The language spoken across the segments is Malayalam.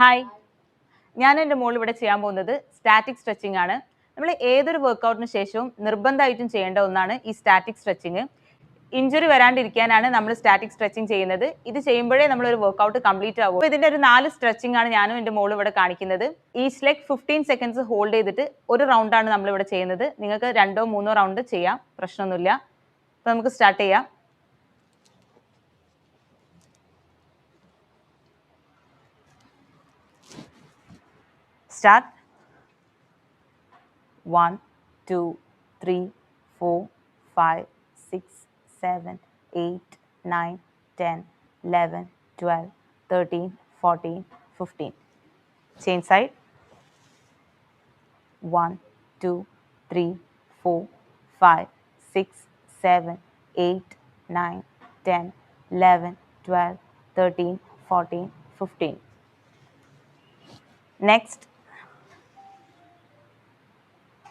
ഹായ് ഞാൻ എൻ്റെ മോൾ ഇവിടെ ചെയ്യാൻ പോകുന്നത് സ്റ്റാറ്റിക് സ്ട്രെച്ചിങ് ആണ് നമ്മൾ ഏതൊരു വർക്കൗട്ടിന് ശേഷവും നിർബന്ധമായിട്ടും ചെയ്യേണ്ട ഒന്നാണ് ഈ സ്റ്റാറ്റിക് സ്ട്രെച്ചിങ് ഇഞ്ചുറി വരാണ്ടിരിക്കാനാണ് നമ്മൾ സ്റ്റാറ്റിക് സ്ട്രെച്ചിങ് ചെയ്യുന്നത് ഇത് ചെയ്യുമ്പോഴേ നമ്മൾ ഒരു വർക്കൗട്ട് കംപ്ലീറ്റ് ആകും ഇതിൻ്റെ ഒരു നാല് സ്ട്രെച്ചിങ് ആണ് ഞാനും എൻ്റെ മോൾ ഇവിടെ കാണിക്കുന്നത് ഈ ലെഗ് ഫിഫ്റ്റീൻ സെക്കൻഡ്സ് ഹോൾഡ് ചെയ്തിട്ട് ഒരു റൗണ്ടാണ് നമ്മൾ ഇവിടെ ചെയ്യുന്നത് നിങ്ങൾക്ക് രണ്ടോ മൂന്നോ റൗണ്ട് ചെയ്യാം പ്രശ്നമൊന്നുമില്ല അപ്പോൾ നമുക്ക് സ്റ്റാർട്ട് ചെയ്യാം Start. One, two, three, four, five, six, seven, eight, nine, ten, eleven, twelve, thirteen, fourteen, fifteen. Chain side. One, two, three, four, five, six, seven, eight, nine, ten, eleven, twelve, thirteen, fourteen, fifteen. Next,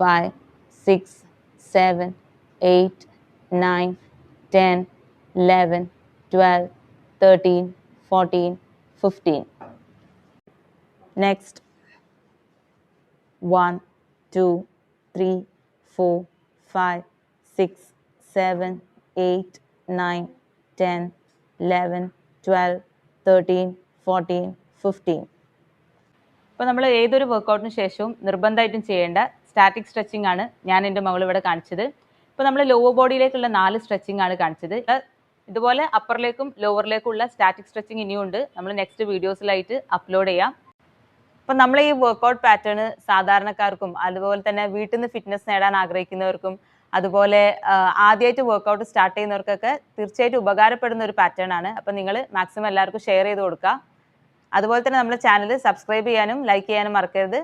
five six seven eight nine ten eleven twelve thirteen fourteen fifteen next one two three four five six seven eight nine ten eleven twelve thirteen fourteen fifteen അപ്പോൾ നമ്മൾ ഏതൊരു വർക്കൗട്ടിന് ശേഷവും നിർബന്ധമായിട്ടും ചെയ്യേണ്ട സ്റ്റാറ്റിക് സ്ട്രെച്ചിങ് ആണ് ഞാൻ എൻ്റെ മകൾ ഇവിടെ കാണിച്ചത് ഇപ്പോൾ നമ്മൾ ലോവർ ബോഡിയിലേക്കുള്ള നാല് സ്ട്രെച്ചിങ് ആണ് കാണിച്ചത് ഇതുപോലെ അപ്പറിലേക്കും ഉള്ള സ്റ്റാറ്റിക് സ്ട്രെച്ചിങ് ഇനിയുണ്ട് നമ്മൾ നെക്സ്റ്റ് വീഡിയോസിലായിട്ട് അപ്ലോഡ് ചെയ്യാം അപ്പം നമ്മൾ ഈ വർക്കൗട്ട് പാറ്റേൺ സാധാരണക്കാർക്കും അതുപോലെ തന്നെ വീട്ടിൽ നിന്ന് ഫിറ്റ്നസ് നേടാൻ ആഗ്രഹിക്കുന്നവർക്കും അതുപോലെ ആദ്യമായിട്ട് വർക്കൗട്ട് സ്റ്റാർട്ട് ചെയ്യുന്നവർക്കൊക്കെ തീർച്ചയായിട്ടും ഉപകാരപ്പെടുന്ന ഒരു പാറ്റേൺ ആണ് അപ്പം നിങ്ങൾ മാക്സിമം എല്ലാവർക്കും ഷെയർ ചെയ്ത് കൊടുക്കുക അതുപോലെ തന്നെ നമ്മുടെ ചാനൽ സബ്സ്ക്രൈബ് ചെയ്യാനും ലൈക്ക് ചെയ്യാനും മറക്കരുത്